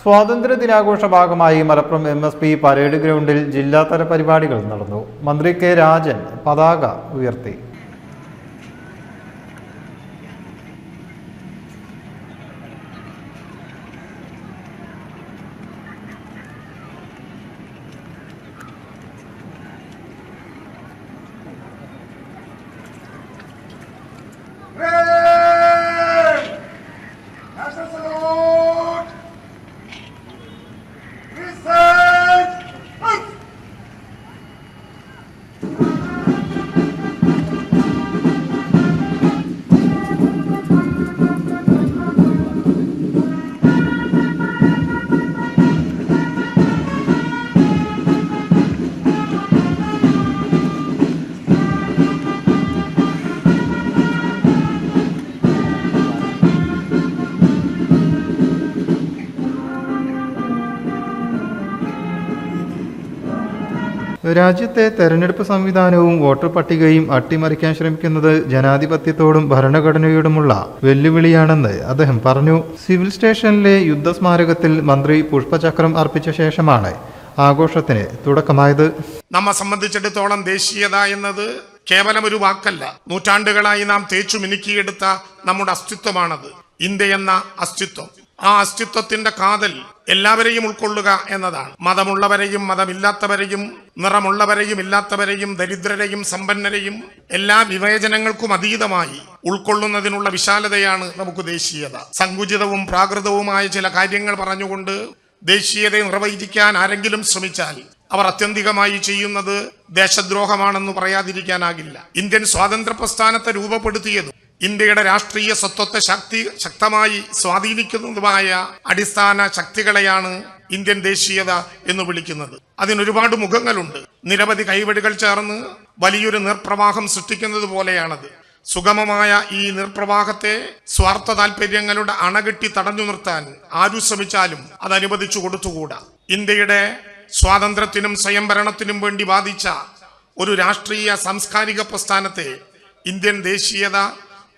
സ്വാതന്ത്ര്യ ദിനാഘോഷ ഭാഗമായി Malappuram M S P parade ഗ്രൗണ്ടിൽ ജില്ലാതല പരിപാടികൾ നടന്നു. മന്ത്രി കെ രാജൻ പതാക ഉയർത്തി. രാജ്യത്തെ തെരഞ്ഞെടുപ്പ് സംവിധാനവും വോട്ടർ പട്ടികയും അട്ടിമറിക്കാൻ ശ്രമിക്കുന്നത് ജനാധിപത്യത്തോടും ഭരണഘടനയോടുമുള്ള വെല്ലുവിളിയാണെന്ന് അദ്ദേഹം പറഞ്ഞു. സിവിൽ സ്റ്റേഷനിലെ യുദ്ധസ്മാരകത്തിൽ മന്ത്രി പുഷ്പചക്രം അർപ്പിച്ച ശേഷമാണ് ആഘോഷത്തിന് തുടക്കമായത്. നമ്മെ സംബന്ധിച്ചിടത്തോളം ദേശീയത എന്നത് കേവലം ഒരു വാക്കല്ല. നൂറ്റാണ്ടുകളായി നാം തേച്ചു മിനുക്കിയെടുത്ത നമ്മുടെ അസ്തിത്വമാണത്. ഇന്ത്യ എന്ന അസ്തിത്വം. ആ അസ്തിത്വത്തിന്റെ കാതൽ എല്ലാവരെയും ഉൾക്കൊള്ളുക എന്നതാണ്. മതമുള്ളവരെയും മതമില്ലാത്തവരെയും നിറമുള്ളവരെയും ഇല്ലാത്തവരെയും ദരിദ്രരെയും സമ്പന്നരെയും എല്ലാ വിവേചനങ്ങൾക്കും അതീതമായി ഉൾക്കൊള്ളുന്നതിനുള്ള വിശാലതയാണ് നമുക്ക് ദേശീയത. സങ്കുചിതവും പ്രാകൃതവുമായ ചില കാര്യങ്ങൾ പറഞ്ഞുകൊണ്ട് ദേശീയതയെ നിർവഹിക്കാൻ ആരെങ്കിലും ശ്രമിച്ചാൽ അവർ അത്യന്തികമായി ചെയ്യുന്നത് ദേശദ്രോഹമാണെന്ന് പറയാതിരിക്കാനാകില്ല. ഇന്ത്യൻ സ്വാതന്ത്ര്യ പ്രസ്ഥാനത്തെ രൂപപ്പെടുത്തിയതും ഇന്ത്യയുടെ രാഷ്ട്രീയ സ്വത്വത്തെ ശക്തി ശക്തമായി സ്വാധീനിക്കുന്നതുമായ അടിസ്ഥാന ശക്തികളെയാണ് ഇന്ത്യൻ ദേശീയത എന്ന് വിളിക്കുന്നത്. അതിനൊരുപാട് മുഖങ്ങളുണ്ട്. നിരവധി കൈവടികൾ ചേർന്ന് വലിയൊരു നിർപ്രവാഹം സൃഷ്ടിക്കുന്നത് പോലെയാണത്. സുഗമമായ ഈ നിർപ്രവാഹത്തെ സ്വാർത്ഥ താല്പര്യങ്ങളുടെ അണകെട്ടി തടഞ്ഞു നിർത്താൻ ആരും ശ്രമിച്ചാലും അത് അനുവദിച്ചു കൊടുത്തുകൂടാ. ഇന്ത്യയുടെ സ്വാതന്ത്ര്യത്തിനും സ്വയംഭരണത്തിനും വേണ്ടി വാദിച്ച ഒരു രാഷ്ട്രീയ സാംസ്കാരിക പ്രസ്ഥാനത്തെ ഇന്ത്യൻ ദേശീയത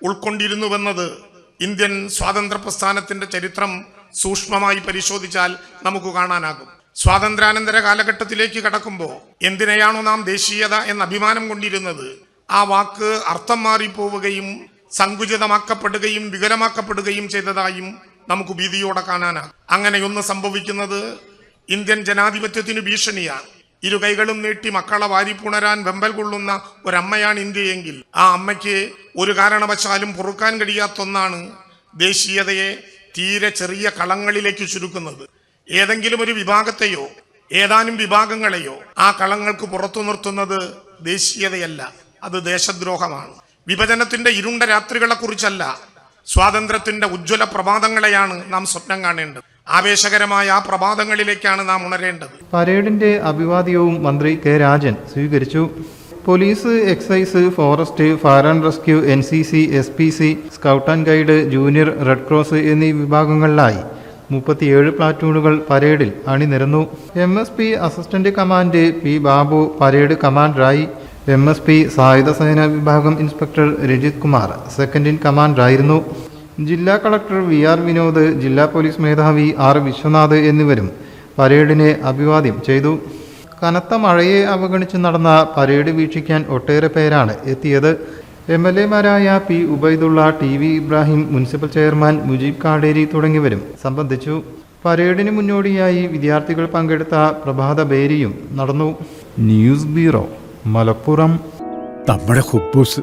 ഉൾക്കൊണ്ടിരുന്നുവെന്നത് ഇന്ത്യൻ സ്വാതന്ത്ര്യ പ്രസ്ഥാനത്തിന്റെ ചരിത്രം സൂക്ഷ്മമായി പരിശോധിച്ചാൽ നമുക്ക് കാണാനാകും. സ്വാതന്ത്ര്യാനന്തര കാലഘട്ടത്തിലേക്ക് കടക്കുമ്പോൾ എന്തിനെയാണോ നാം ദേശീയത എന്ന അഭിമാനം കൊണ്ടിരുന്നത്? ആ വാക്ക് അർത്ഥം മാറിപ്പോവുകയും സങ്കുചിതമാക്കപ്പെടുകയും വികലമാക്കപ്പെടുകയും ചെയ്തതായും നമുക്ക് ഭീതിയോടെ കാണാനാകും. അങ്ങനെയൊന്ന് സംഭവിക്കുന്നത് ഇന്ത്യൻ ജനാധിപത്യത്തിന് ഭീഷണിയാണ്. ഇരു കൈകളും നീട്ടി മക്കളെ വാരിപ്പുണരാൻ വെമ്പൽ കൊള്ളുന്ന ഒരമ്മയാണ് ഇന്ത്യയെങ്കിൽ ആ അമ്മയ്ക്ക് ഒരു കാരണവശാലും പൊറുക്കാൻ കഴിയാത്തൊന്നാണ് ദേശീയതയെ തീരെ ചെറിയ കളങ്ങളിലേക്ക് ചുരുക്കുന്നത്. ഏതെങ്കിലും ഒരു വിഭാഗത്തെയോ ഏതാനും വിഭാഗങ്ങളെയോ ആ കളങ്ങൾക്ക് പുറത്തു നിർത്തുന്നത് ദേശീയതയല്ല അത് ദേശദ്രോഹമാണ്. വിഭജനത്തിന്റെ ഇരുണ്ട രാത്രികളെക്കുറിച്ചല്ല സ്വാതന്ത്ര്യത്തിന്റെ ഉജ്ജ്വല പ്രഭാതങ്ങളെയാണ് നാം സ്വപ്നം കാണേണ്ടത്. ആവേശകരമായ ആ പ്രഭാതങ്ങളിലേക്കാണ് നാം ഉണരേണ്ടത്. പരേഡിന്റെ അഭിവാദ്യവും മന്ത്രി കെ രാജൻ സ്വീകരിച്ചു. Police excise forest fire and rescue N C C S P C scout and guide junior red cross എന്നീ വിഭാഗങ്ങളിലായി മുപ്പത്തിയേഴ് പ്ലാറ്റൂണുകൾ പരേഡിൽ അണിനിരന്നു. M S P assistant command P Babu parade കമാൻഡറായി. M S P സായുധ സേന വിഭാഗം inspector Rajith Kumar second in കമാൻഡറായിരുന്നു. ജില്ലാ കളക്ടർ വി ആർ വിനോദ് ജില്ലാ പോലീസ് മേധാവി ആർ വിശ്വനാഥ് എന്നിവരും പരേഡിനെ അഭിവാദ്യം ചെയ്തു. കനത്ത മഴയെ അവഗണിച്ച് നടന്ന പരേഡ് വീക്ഷിക്കാൻ ഒട്ടേറെ പേരാണ് എത്തിയത്. M L എമാരായ P Ubaidulla T V Ibrahim municipal chairman Mujeeb Kaderi തുടങ്ങിയവരും സംബന്ധിച്ചു. പരേഡിന് മുന്നോടിയായി വിദ്യാർത്ഥികൾ പങ്കെടുത്ത പ്രഭാത ബേരിയും നടന്നു. News bureau Malappuram. നമ്മുടെ കുബൂസ്